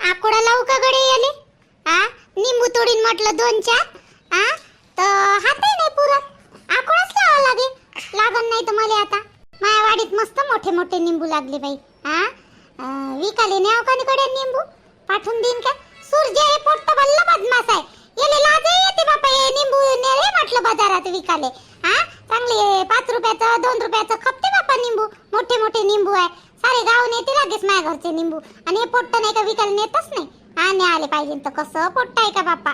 आकोडा लावू का गडे याले? आ? निंबू तोडीन म्हटलं दोन चार. आ? तर हातही नाही पुरत. आकोडाच लावा लागे लागन नाही तर मला आता. माया वाडीत मस्त मोठे मोठे निंबू लागले बाई. आ? अं, विकाले न्याव का निकडे निंबू? पाठवून देईन का? सूर्य हे पोट्ट बल्ल बदमास आहे. येले लाजे येते बापा हे निंबू नेले म्हटलं बाजारात विकाले. आ? चांगले पाच रुपयाचं दोन रुपयाचं खपते बापा निंबू. मोठे मोठे निंबू आहे. सारे गाव नेते लागेच माझ्या घरचे निंबू. आणि हे पोट्ट नाही का विकायला नेतच नाही. हा ने आले पाहिजे तर कसं पोट्ट आहे का बाप्पा?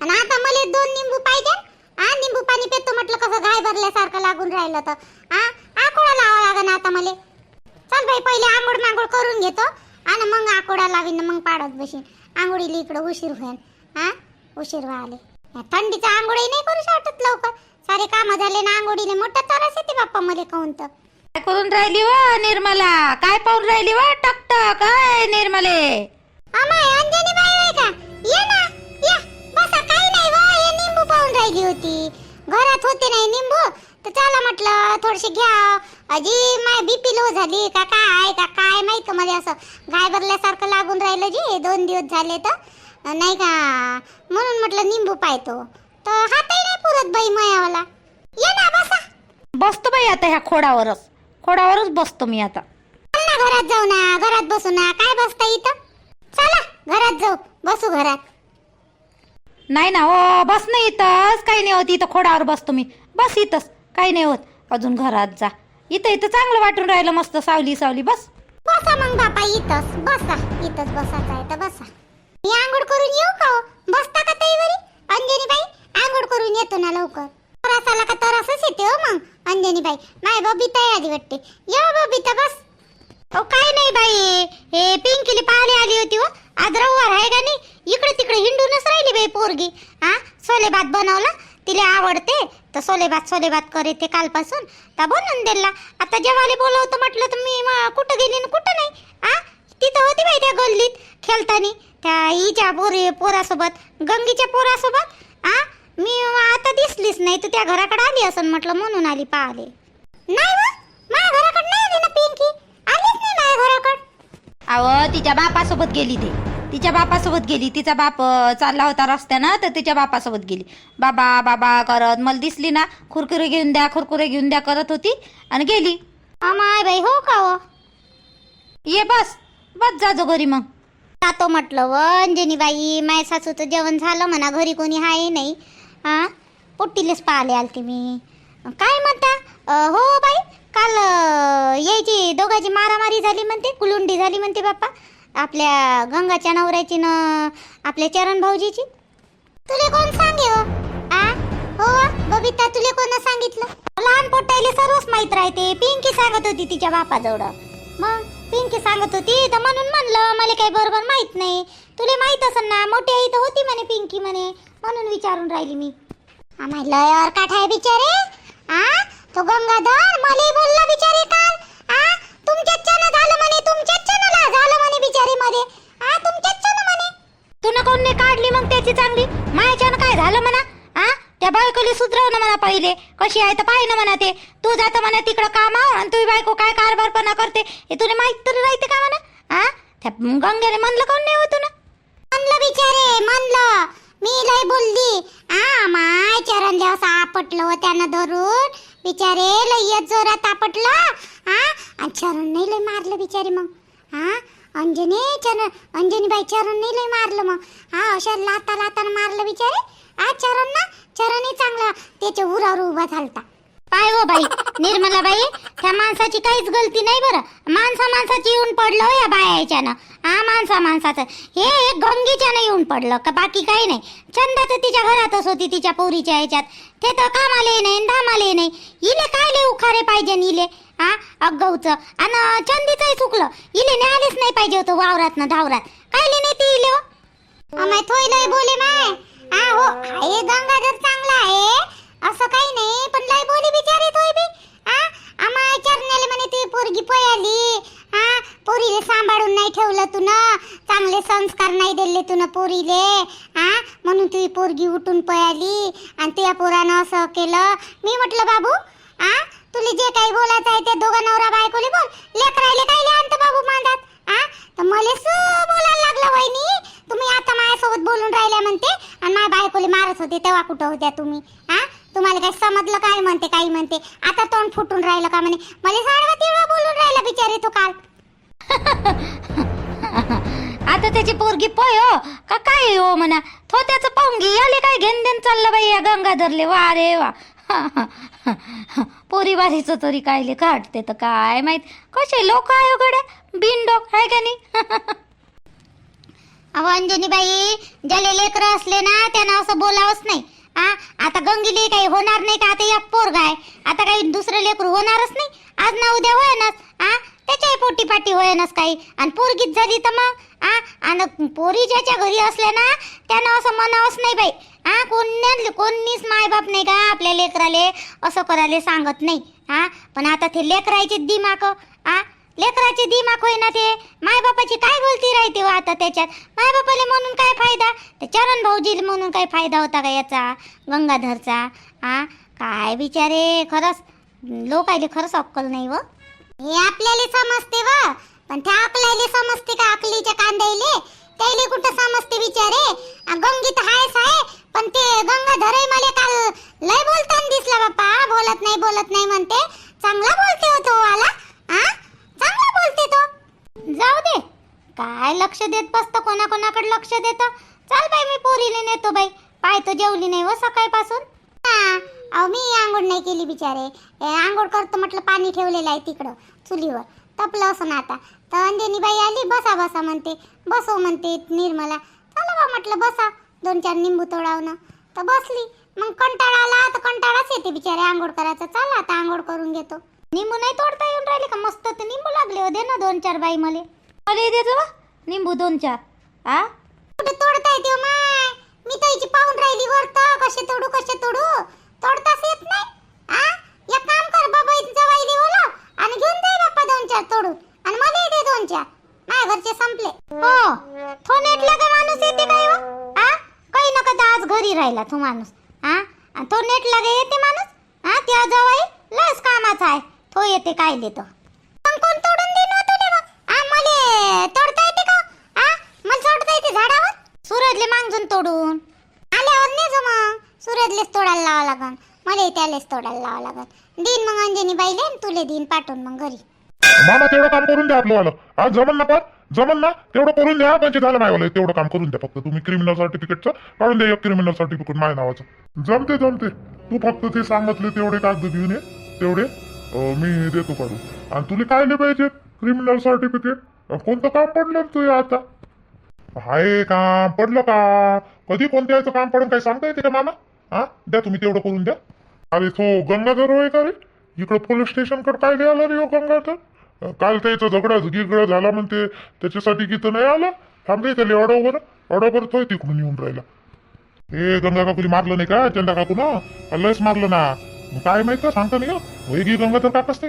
आणि आता मला दोन निंबू पाहिजे. हा निंबू पाणी पितो म्हटलं कसं गाय भरल्यासारखं लागून राहिलं तर. हा आकोडा लावा लागन आता मला. चल बाई पहिले आंघोळ मांघोळ करून घेतो. आणि मग आकोडा लावीन मग पाडत बसीन आंघोळीला इकडं उशीर होईल हा उशीर व्हायले. थंडीचा आंघोळी नाही करू शकत लवकर. सारे काम झाले ना आंघोळीने मोठा तरास येते बाप्पा मला काऊन तर. काय करून राहिली व निर्मला? काय पाहून राहिली व टक काय निर्मले? अमाय अंजनी बाई होय का? ये ना या. बसा काही नाही व हे निंबू पाहून राहिली होती. घरात होते नाही निंबू. तर चला म्हटलं थोडेसे घ्या. अजी माय बीपी लो झाली का काय का काय माहीत मला असं? गाय भरल्यासारखं लागून राहिलं जी दोन दिवस झाले तर. नाही का? म्हणून म्हटलं निंबू पाहतो. तर हातही नाही पुरत बाई मायावाला. ये ना बसा. बसतो बाई आता ह्या खोडावरच. खोडावरच बसतो मी आता. चल ना घरात जाऊ ना घरात बसू ना. काय बसता इथं? चला घरात जाऊ. बसू घरात. नाही ना हो बस नाही इथंच. काही नाही होत इथं खोडावर बसतो मी. बस इथंच. काही नाही होत. अजून घरात जा. इथं इथं चांगलं वाटून राहिलं मस्त सावली सावली. बस. बसा मग बापा इथंच. बसा. इथंच बसायचं आहे तर बसा. मी आंघोळ करून येऊ का हो? बसता का तईवरी अंजनी बाई आंघोळ करून येतो ना लवकर. तरास आला का तरासच येते हो मग. अंजनी बाई माय बबिता आली वाटते. या बबिता बस. ओ काय नाही बाई हे पिंकीली पाहुणे आली होती हो. आज रविवार आहे का नाही? इकडे तिकडे हिंडूनच राहिली बाई पोरगी. हा सोले भात बनवला तिला आवडते. तर सोले भात सोले भात करते कालपासून. तर बनवून दिला आता जेवायला बोलवतो म्हटलं तर मी कुठं गेली ना कुठं नाही? हा तिथं होती बाई त्या गल्लीत खेळताना. त्या हिच्या पोरी पोरासोबत गंगीच्या पोरासोबत. आ मी आता दिसलीच नाही तू त्या घराकडे आली असं म्हटलं म्हणून आली पाहले. नाही व, माझ्या घराकडे नाही आली ना पिंकी. आलीच नाही माझ्या घराकडे. अव तिच्या बापासोबत गेली ती. तिच्या बापासोबत गेली. तिचा बाप अं, चालला होता रस्त्यानं तर तिच्या बापासोबत गेली. बाबा बाबा करत. मला दिसली ना खुरकुरे घेऊन द्या खुरकुरे घेऊन द्या करत होती आणि गेली. अमाय बाई हो का हो ये बस. बस जाजो घरी मग. जातो म्हटलं व अंजनी बाई माय सासूचं जेवण झालं म्हणा घरी कोणी आहे नाही. हा? पोट्टीलेच पाहिले आलते मी. काय म्हणता? हो बाई काल यायची दोघाची मारामारी झाली म्हणते कुलुंडी झाली म्हणते बाप्पा. आपल्या गंगाच्या नवऱ्याची न आपल्या चरण भाऊजीची. तुले कोण सांगे हो? आ? हो बबिता तुले कोण सांगितलं? लहान पोटायले सर्वच माहीत राहते. पिंकी सांगत होती तिच्या बापाजवळ. मग पिंकी सांगत होती तर म्हणून म्हणलं मला काही बरोबर माहीत नाही. तुले माहीत असेल ना मोठी आई तर होती म्हणे पिंकी म्हणे. म्हणून विचारून राहिली मी. आम्हाला लयर आहे बिचारे आ? तो गंगाधर मला बोलला बिचारे काल आ? तुमच्याच चॅन झालं म्हणे तुमच्याच चॅनल झालं म्हणे बिचारे मध्ये आ तुमच्याच चॅन म्हणे. तुला कोण नाही काढली मग त्याची चांगली? मायाच्यानं काय झालं म्हणा? आ? त्या बायकोली सुधरव ना म्हणा पहिले. कशी आहे तर पाहिजे ना म्हणा ते. तू जात म्हणा तिकडं कामावर आणि तुझी बायको काय कारभारपणा करते हे तुला माहीत तरी राहते का म्हणा? आ? त्या गंगेने म्हणलं कोण नाही हो तुला म्हणलं बिचारे म्हणलं. मी लय बोलली. आ माय चरण असं आपटलं हो त्यानं धरून. बिचारे लय येत जोरात आपटलं हा आणि चरण नाही लय मारलं बिचारे मग. हा अंजनी चरण अंजनीबाई चरण नाही लय मारलं मग. हा अशा लाता लाता मारलं बिचारे. आ चरण ना चरणही चांगला. त्याच्या उरावर उभा झालता. काय हो बाई निर्मला बाई त्या माणसाची काहीच गलती नाही बरं. माणसा माणसाची येऊन पडलं हो या बायाच्यानं हा माणसा माणसाचं. हे एक गंगीच्यानं येऊन पडलं का बाकी काही नाही. चंदा तर तिच्या घरातच होती तिच्या पोरीच्या ह्याच्यात. ते तर कामाले नाही न धामाले नाही इले काय ले उखारे पाहिजे इले? हा? अगौचं. आणि चंदीचंही चुकलं इले न्यायलेच नाही पाहिजे होतं वावरात ना धावरात. काय ले नाही ती इले हो? अमाय थोय लय बोले माय. हा हो. आहे गंगाधर चांगला आहे. असं काही नाही पण लय बोली बिचारी थोय बी. हा? अमाय चरण्याले म्हणे ती पोरगी पयाली हा? पोरीले सांभाळून नाही ठेवलं तू ना चांगले संस्कार नाही दिले तू ना पोरीले. हा? म्हणून तुझी पोरगी उठून पयाली आणि त्या पोरानं असं केलं. मी म्हटलं बाबू हा? तुला जे काही बोलायचं आहे ते दोघं नवरा बायकोले बोल. लेकरायले काय आणतं बाबू मांडात? आ तर मला सु बोलायला लागलं वहिनी. तुम्ही आता माझ्यासोबत बोलून राहिल्या म्हणते. आणि माझ्या बायकोले मारत होते तेव्हा कुठं होत्या तुम्ही? आ तुम्हाला काही समजलं काय म्हणते काही म्हणते आता तोंड फुटून राहिलं का म्हणे? मला साडवा तिळवा बोलून राहिला बिचारे तो काल. आता त्याची पोरगी पोय हो. का काय हो म्हणा? तो त्याचं पाहून घे याले काय घेन देन चाललं बाई या गंगाधरले? वा रे वा. पोरी बारीचं तरी कायले काढते तर काय माहीत? कसे लोक आहे गड्या? बिनडोक आहे का नाही? अहो अंजनीबाई ज्याले लेकरं असले ना त्यांना असं बोलावंच नाही. आ आता गंगीले काही होणार नाही का? आता एक पोरगा आहे. आता काही दुसरं लेकरू होणारच नाही. आज ना उद्या होईनच आ त्याच्याही पोटी पाटी होईनच काही. आणि पोरगीच झाली तर मग आ आणि पोरी ज्याच्या घरी असल्या ना त्यानं असं म्हणावंच नाही बाई. आ कोणी कोणीच मायबाप नाही का आपल्या लेकराले असं करायला सांगत नाही. हा? पण आता ते लेकरायचे दिमाग आ लेकराचे दिमाग होईना ते. मायबापाची काय बोलती राहते हो आता त्याच्यात? मायबापाले म्हणून काय फायदा? ते चरण भाऊजी म्हणून काय फायदा होता का याचा? गंगाधरचा? हा काय बिचारे खरंच. लोकायले खरंच अक्कल नाही व हे आपल्याला समजते व पण त्या आपल्याला समजते का अकलीच्या कांद्याले त्याले कुठं समजते बिचारे? गंगीत गंगी तर हायच आहे पण ते गंगाधर मला काल लय बोलताना दिसला बाप्पा. बोलत नाही बोलत नाही म्हणते. चांगला बोलते होतो आला जाऊ दे काय लक्ष देत बसतं? कोणाकोणाकडे लक्ष देतं? चाल बाई मी पोरीले नेतो बाई. पाय तो जेवली नाही व सकाळपासून. अहो मी आंघोळ नाही केली बिचारे. आंघोळ करतो म्हटलं पाणी ठेवलेलं आहे तिकडं चुलीवर. तपलं असं ना आता. तर अंजनी बाई आली बसा बसा म्हणते. बसो म्हणते निर्मला. चला बा म्हटलं बसा. दोन चार निंबू तोडावणं तर बसली. मग कंटाळा आला तर कंटाळाच येते बिचारे आंघोळ करायचं. चला आता आंघोळ करून घेतो. निंबू नाही तोडता येऊन राहिले का? मस्त ते निंबू लागले हो. दे ना दोन चार बाई मले. अरे देतो बा निंबू दोन चार. आ? कुठे तोडता येते हो माय? मी तर हिची पाहून राहिली वरत कसे तोडू कसे तोडू? तोडताच येत नाही. आ? एक काम कर बाबा जवाईली बोला आणि घेऊन जाई बाप्पा दोन चार तोडून. आणि मला दे दोन चार. माझ्या घरचे संपले. हो. तो नेटला का माणूस येते काय हो? आ? काही नका तर आज घरी राहिला तो माणूस. आ? आणि तो नेट लागे येते माणूस? हा त्या जवाई लस कामाचा आहे. तो येते काय देतो? पण कोण तोडून देईन हो तुले मग? आ मले तोडता येते का? आ मला तोडता येते झाडावर? सूरजले मागजून तोडून. आल्यावर नाही जमा सूरजलेच तोडायला लावा लागन. मला त्यालेच तोडायला लावा लागन. दिन मग अंजनी बाईले तुले दिन पाठवून मग घरी. मामा तेवढं काम करून द्या आपलं आज जमन ना पण जमन ना? तेवढं करून द्या. म्हणजे झालं मायवालं. तेवढं काम करून द्या फक्त. तुम्ही क्रिमिनल सर्टिफिकेटचं काढून द्या. एक क्रिमिनल सर्टिफिकेट माझ्या नावाचं. जमते जमते. तू फक्त ते सांगितले तेवढे कागद घेऊन ये. तेवढे. अं, मी देतो काढून आणि तुला काय पाहिजे? क्रिमिनल सर्टिफिकेट कोणतं काम पडलं रे तुझ्या आता? हाय काम पडलं का? कधी कोणत्या याचं काम पडून काही सांगता येते का मामा? हा? द्या तुम्ही तेवढं करून द्या. अरे तो गंगाधर होय का रे? इकडं पोलीस स्टेशनकडे काय लिहायला रे हो गंगाधर? अं, काल त्याचा झगडा गिगडा झाला म्हणते. त्याच्यासाठी गीत नाही आला? थांबले त्याला ऑडोवर ऑडोवर तो तिकडून येऊन राहिला. ए गंगा काकुली मारलं नाही का? चंदा काकू ना? लयच मारलं ना? काय माहीत का? सांगता नाही का गंगाधर काका ते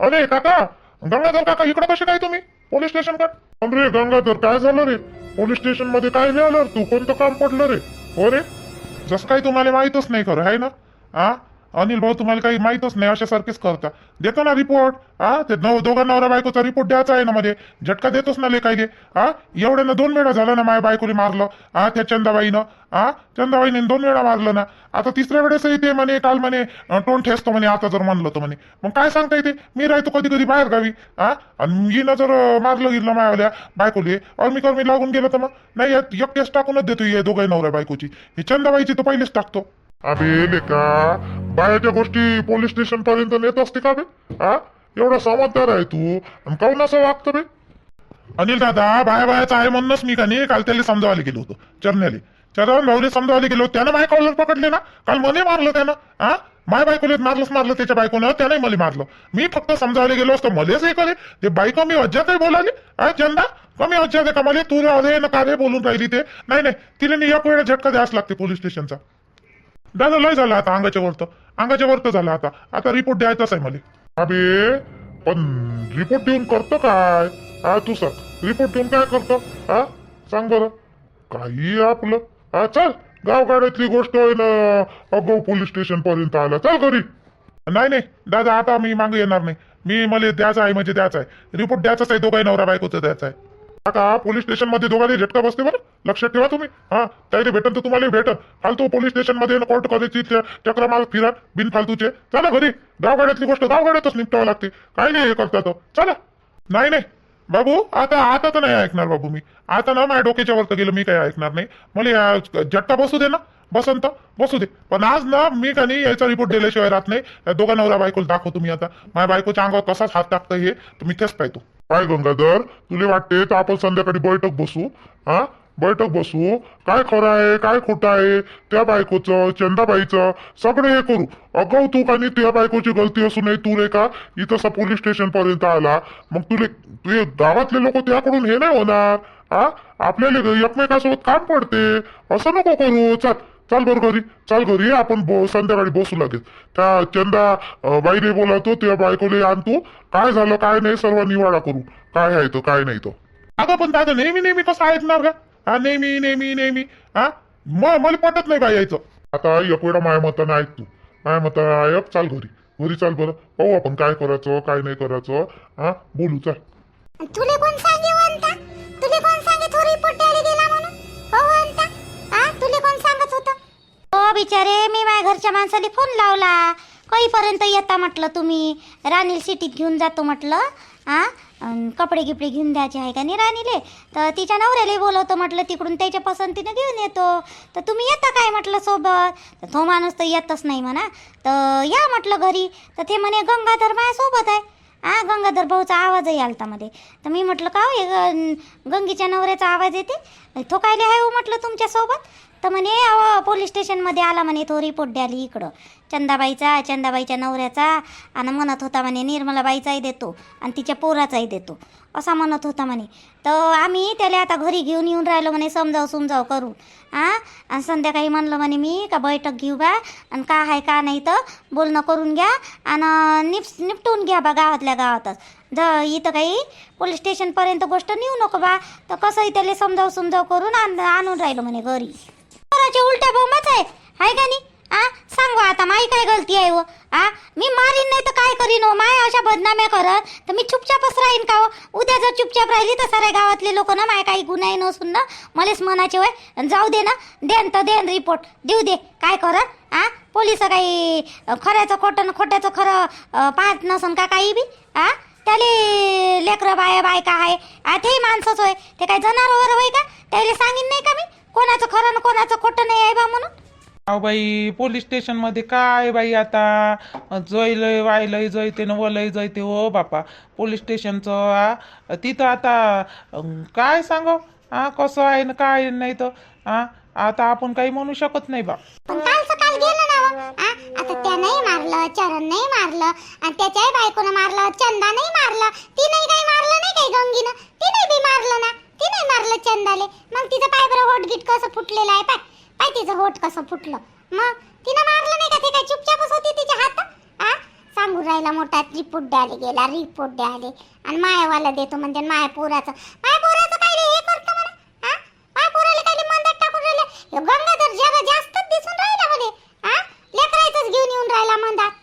अरे काका गंगाधर काका इकडे कसे काय तुम्ही? पोलीस स्टेशन का अरे गंगाधर काय झालं रे? पोलीस स्टेशनमध्ये काय लिहिलं रे? तू कोणतं काम पडलं रे? हो रे? जसं काही तुम्हाला माहीतच नाही खरं आहे ना? हा अनिल भाऊ तुम्हाला काही माहीतच नाही अशासारखेच करता. देतो ना रिपोर्ट हा ते नव दोघा नवरा बायकोचा रिपोर्ट द्यायचा आहे ना मध्ये. झटका देतोच ना लेखायले हा. एवढ्यानं दोन वेळा झालं ना माझ्या बायकोली मारलं. हा त्या चंदाबाईनं. हा चंदाबाईने दोन वेळा मारलं ना. आता तिसऱ्या वेळेसही ते म्हणे काल म्हणे अं, तोंड ठेचतो म्हणे आता जर म्हणलं तर म्हणे. मग काय सांगता येते मी राहतो कधी कधी बाहेर गावी. हा आणि मी जर मारलं गेलं मायावल्या और मी कर मी लागून गेलं तर मग? नाही एक केस टाकूनच देतो हे दोघाही नवऱ्या बायकोची. ही चंदाबाईची तर पहिलेच टाकतो. अबे लेका बायाच्या गोष्टी पोलीस स्टेशन पर्यंत नेत असते का बे? हा एवढा समजदार आहे तू. आणि काऊन असं वागतं बे? अनिल दादा बाया बायाचा आहे म्हणूनच मी का नाही काल त्याला समजावायला गेलो होतो चरण्याले. चरण भाऊने समजावायला गेलो त्यानं माय कॉलर पकडले ना? काल मने मारलं त्यानं हा माय बायकोले मारलंच मारलं त्याच्या बायकोनं त्याने मला मारलं. मी फक्त समजावले गेलो असतो मलेच हे करे ते बायको मी अज्जा काही बोलाली? हा चंदा कमी अज्जा दे का मला? तू रे ना का रे बोलून राहिली ते. नाही नाही तिला एक वेळा झटका द्यावाच लागते पोलीस स्टेशनचा. दादा लय झालं आता अंगाच्या वरत अंगाच्या वरत झालं आता. आता रिपोर्ट द्यायचाच आहे मला. अबे पण रिपोर्ट देऊन करतो काय? हा तू सर रिपोर्ट देऊन काय करतो? हा सांग बरं. काही आपलं. हा चल गावगाड्यातली गोष्ट होईल अगो पोलीस स्टेशन पर्यंत आलं. चल घरी. नाही नाही. दादा आता मी मागे येणार नाही. मी मला द्यायचा आहे म्हणजे द्यायचा आहे. रिपोर्ट द्यायचाच आहे. दोघाही नवरा बायकोचा द्यायचा आहे. काका पोलीस स्टेशनमध्ये दोघांनी झटका बसते बरं लक्षात ठेवा तुम्ही. हा त्याला भेटन तर तुम्हाला भेटन. फालतू पोलीस स्टेशनमध्ये कोर्ट कॉलेजची चक्र माल फिरा बिन फालतूचे चला घरी. गावगाड्यातली गोष्ट गावगाड्यातच निपटावं लागते. काही नाही हे करतात चला. नाही नाही. बाबू आता आता तर नाही ऐकणार बाबू मी. आता ना माझ्या डोक्याच्या वरतं गेलं मी काय ऐकणार नाही. मला झटका बसू दे ना. बसंत बसू दे. पण आज ना मी का नाही याचा रिपोर्ट दिल्याशिवाय राहत नाही. या दोघा नवरा बायकोला दाखवतो मी आता. माझ्या बायकोच्या अंगावर कसाच हात टाकतं हे. तर मी तेच पाहतो. काय गंगाधर? तुला वाटते तर आपण संध्याकाळी बैठक बसू? हा? बैठक बसू? काय खरं आहे? काय खोटं आहे? त्या बायकोचं चंदाबाईचं सगळं हे करू. अगं तू का त्या बायकोची गलती असू नये. तू रे का इथं पोलीस स्टेशन पर्यंत आला. मग तुले तुझे गावातले लोक त्याकडून हे नाही होणार. हा? आपल्याला एकमेकासोबत काम पडते. असं नको करू. चल. चाल बरं घरी चाल घरी आपण बो संध्याकाळी बसू लागेल त्या चंदा बाईने बोलावतो त्या बायकोले आणतो. काय झालं काय नाही सर्व निवाडा करू. काय आहे तो काय नाही तो. अगं पण दादा नेहमी नेहमी कसं ऐकणार का हा नेहमी नेहमी नेहमी हा? मग मला पटत नाही काय यायचं. आता एक वेळा माझ्या मतानं ऐक तू. माया मतानं ऐक चाल घरी घरी चाल बरं. पाहू आपण काय करायचं काय नाही करायचं. हा बोलू चाल. तुले कोण सांगे तुले कोण बिचारे मी माझ्या घरच्या माणसाला फोन लावला. कईपर्यंत येता म्हटलं तुम्ही? राणील सिटीत घेऊन जातो म्हटलं. आ? कपडे गिपडे घेऊन द्यायचे आहे का नाही राणीले? तर तिच्या नवऱ्याला बोलवतो म्हटलं तिकडून त्याच्या पसंतीनं घेऊन येतो. तर तुम्ही येता काय म्हटलं सोबत? तर तो माणूस तर येतच नाही म्हणा. तर या म्हटलं घरी. तर ते म्हणे गंगाधर माझ्यासोबत आहे. आ गंगाधर भाऊचा आवाजही आलता मध्ये. तर मी म्हटलं का हो हे ग- गंगीच्या नवऱ्याचा आवाज येते. तो कायले आहे हो म्हटलं तुमच्यासोबत तर म्हणे अहो पोलीस स्टेशनमध्ये आला म्हणे तो रिपोर्ट द्याली इकडं. चंदाबाईचा चंदाबाईच्या नवऱ्याचा. आणि म्हणत होता म्हणे निर्मलाबाईचाही देतो आणि तिच्या पोराचाही देतो. असा म्हणत होता म्हणे. तर आम्ही त्याला आता घरी घेऊन येऊन राहिलो म्हणे समजाव समजाव करू हां आणि संध्याकाळी म्हणलं म्हणे मी का बैठक घेऊ बा? आणि का आहे का नाही तर बोलणं करून घ्या. आणि निप निपटून घ्या बा गावातल्या गावातच. द इथं काही पोलीस स्टेशनपर्यंत गोष्ट नेऊ नको बा. तर कसंही त्याला समजाव समजाव करून आण आणून राहिलो म्हणे घरी. घराच्या उलट्या बोंबाच आहे. हाय का नाही? आ सांगू आता माई काय गलती आहे व आ मी मारीन नाही तर काय करीन हो? माय अशा बदनाम्या करत तर मी चुपचापच राहीन का हो? उद्या जर चुपचाप राहिली तर साऱ्या गावातले लोक ना माय काही गुन्हाही नसून ना मलाच मनाचे वय जाऊ दे ना देन तर देन रिपोर्ट देऊ दे काय कर? आ पोलीस काही खऱ्याचं खोटं खोट्याचं खरं पाहत नसन का काही बी? आ? त्याले लेकरं बाया बायका आहे. तेही माणसंच होय. ते काय जनावर होय का? त्याला सांगीन नाही का मी? कोणाचं खरं न कोणाचं खोटं नाही आहे बा म्हणून. अहो बाई पोलीस स्टेशनमध्ये काय बाई आता? जयलय वायलय जयते न वलय जयते हो बापा. पोलीस स्टेशनचं आ, तिथं आता अं, काय सांग हा कसं आहे ना काय नाही तर हा आता आपण काही म्हणू शकत नाही बा. पण कालचं व. आता त्यानंही मारलं चरणनंही मारलं आणि त्याच्याही बायकोनं मारलं चंदानंही मारलं. तिनंही काही मारलं नाही काही गंगीनं. तिने बी मारलं ना. तिनंही मारलं चंदाले. मग तिचं पाय बरं होट गीट कसं फुटलेलं आहे? पाय. पाय तिचं होट कसं फुटलं? मग तिनं मारलं नाही का? ते काय चुपचापच होती तिच्या हात? आ? सांगून राहिला मोठा रिपोर्ट द्यायला गेला रिपोर्ट द्यायला. आणि मायावाला देतो म्हणते माया पोराचं काय रे हे करतो म्हणा हा माया पोराला काय मंदात टाकून राहिले ह्यो गंगाधर जरा जास्तच दिसून राहिला म्हणे हा लेकरायचंच घेऊन येऊन राहिला मंदात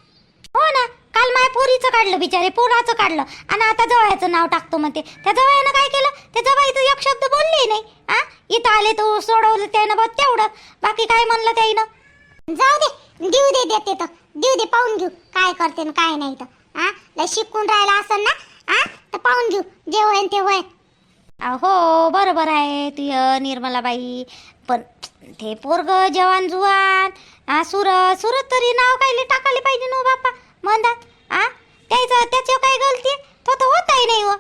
हो ना काल माय पोरीचं काढलं बिचारे पोराचं काढलं. आणि आता जवळचं नाव टाकतो म्हणते. त्या जवळनं काय केलं? त्या जवळचं एक शब्द बोलले नाही. आ? इथं आले तू सोडवलं त्यानं बघ तेवढं. बाकी काय म्हणलं त्याईनं? जाऊ दे. देऊ दे देते तर. देऊ दे पाहून घेऊ. काय करते न काय नाही तर. आ? लय शिकून राहिला असेल ना? आ? तर पाहून घेऊ. जे होईन ते होईन. हो बरोबर आहे तुय निर्मलाबाई. पण ते पोरग जवान जुवान. आ सुरत सुरत तरी नाव कायले टाकायला पाहिजे नो हो बापा? म्हणतात आ? त्याचं त्याची काय गलती? तो तर होताही नाही हो.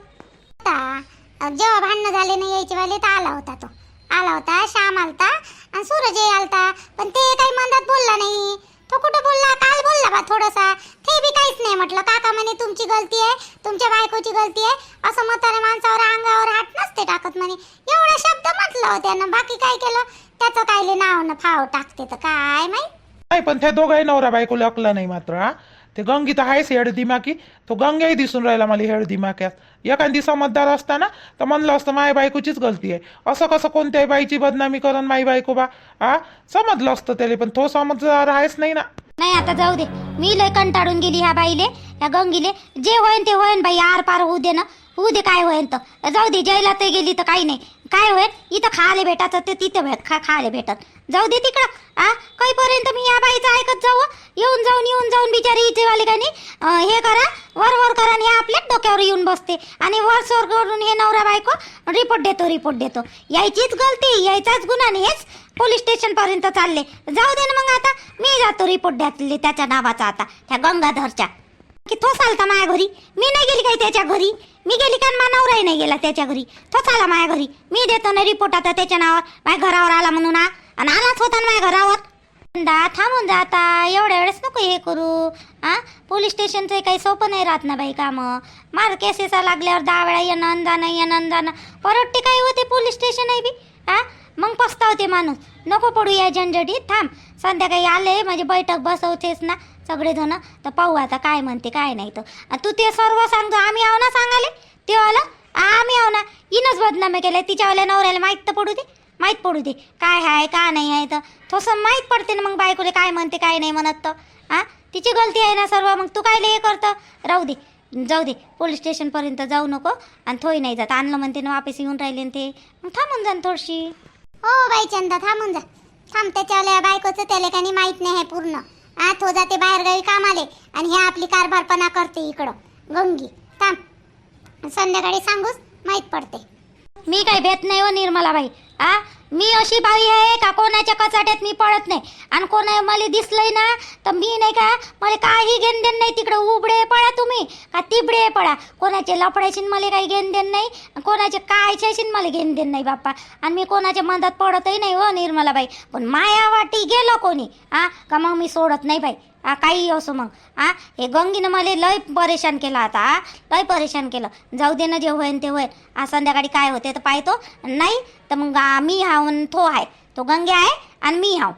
आता जेव्हा भांडणं झाले नाही यायचे वाले तर आला होता तो. आला होता श्याम आलता आणि सूरज आलता. पण ते काही मनात बोलला नाही. तो कुठं बोलला? काल बोलला बा थोडासा. ते बी काहीच नाही म्हटलं. काका म्हणे तुमची गलती आहे. तुमच्या बायकोची गलती आहे. असं म्हाताऱ्या माणसावर अंगावर हात नसते टाकत म्हणे. एवढा शब्द म्हटलं हो त्यानं. बाकी काय केलं? त्याचं कायले नाव ना फाव टाकते तर काय माहीत? नाही पण त्या दोघाही नवरा बायकोला अकला नाही मात्र हा. ते गंगी तर आहेच हेड दिमाकी तो गंगेही दिसून राहिला मला हेड दिमाक्यात एखादी समजदार असताना तर म्हणलं असतं माय बायकोचीच गलती आहे. असं कसं कोणत्याही बाईची बदनामी करण माई बायको बा? हा समजलं असतं त्याला पण तो समजदार आहेच नाही ना. नाही आता जाऊ दे. मी लय कंटाळून गेली ह्या बाईले ह्या गंगीले. जे होईन ते होईन बाई आर पार होऊ दे ना. होऊ दे काय होईल तर? जाऊ दे जयला ते गेली तर काही नाही. काय होईल इथं खायला भेटायचं ते तिथं भेट खा खायला भेटत जाऊ दे तिकडं. आ? काहीपर्यंत मी या बाईचं ऐकत जाऊ येऊन जाऊन येऊन जाऊन बिचारी इथे वाले का नाही, हे करा वर वर करा आणि आपल्याच डोक्यावर येऊन बसते. आणि वर सर करून हे नवरा बायको रिपोर्ट देतो रिपोर्ट देतो. यायचीच गलती यायचाच गुन्हा आणि हेच पोलीस स्टेशन पर्यंत चालले. जाऊ दे ना मग आता. मी जातो रिपोर्ट द्यातले त्याच्या नावाचा आता त्या गंगाधरच्या. की तो चालता माझ्या घरी? मी नाही गेली काही त्याच्या घरी? मी गेली का मा नवराही नाही गेला त्याच्या घरी? तोच आला माझ्या घरी. मी देतो ना रिपोर्ट आता त्याच्या नावावर. माझ्या घरावर आला म्हणून आ आणि आलाच होता ना माझ्या घरावर. दा थांबून जा आता. एवढ्या वेळेस नको हे करू. आ पोलीस स्टेशनचं काही सोपं नाही राहत ना बाई कामं. मार केसेसा लागल्यावर दहा वेळा येणं आणि जाणं येणं आणि जाणं. परवडते काही होते पोलीस स्टेशन आहे बी? आ मग पस्तावते माणूस. नको पडू या झंझटीत. थांब. संध्याकाळी आले म्हणजे बैठक बसवतेस ना. सगळेजण तर पाहू आता काय म्हणते काय नाही तर. तू ते सर्व सांगतो आम्ही आहो ना सांगाले ते आलं आम्ही आहो ना इनच बदनामी केले तिच्यावाल्या नवऱ्याला माहीत तर पडू दे माहीत पडू दे. काय आहे का नाही आहे तर. थोसं माहीत पडते ना मग बायकोले काय म्हणते काय नाही म्हणत तर. हां तिची गलती आहे ना सर्व मग तू काय हे करतं? राहू दे जाऊ दे पोलीस स्टेशनपर्यंत जाऊ नको आणि थोई नाही जात. आणलं म्हणते ना वापस येऊन राहिले ते. मग थांबून जा थोडीशी. हो बाई चंदा थांबून जा. थांब त्याच्यावाल्या बायकोचं त्याला काही माहीत नाही आहे पूर्ण. आ तो जाते बाहेर गावी कामाले आणि हे आपली कारभारपणा करते इकडं. गंगी थांब. संध्याकाळी सांगूस माहीत पडते. मी काही भेट नाही हो निर्मलाबाई. आ मी अशी बाई आहे का कोणाच्या कचाट्यात मी पडत नाही? आणि कोणा मला दिसलंय ना तर मी नाही का मला काही घेण देण नाही तिकडं. उबडे पडा तुम्ही का तिबडे पडा कोणाचे लपड्याशीन मला काही घेण देण नाही आणि कोणाचे कायच्याशी मला घेण देण नाही बाप्पा. आणि मी कोणाच्या मधात पडतही नाही हो निर्मलाबाई. पण माया वाटी गेलो कोणी आ? का मग मी सोडत नाही बाई? आ काही असो मग आ? हे गंगीनं मला लय परेशान केलं आता आ? लय परेशान केलं. जाऊ दे ना जे होईन ते होईन. आ संध्याकाळी काय होते तर पाहतो. नाही तर मग मी हाव थो तो आहे. तो गंगे आहे आणि मी हाव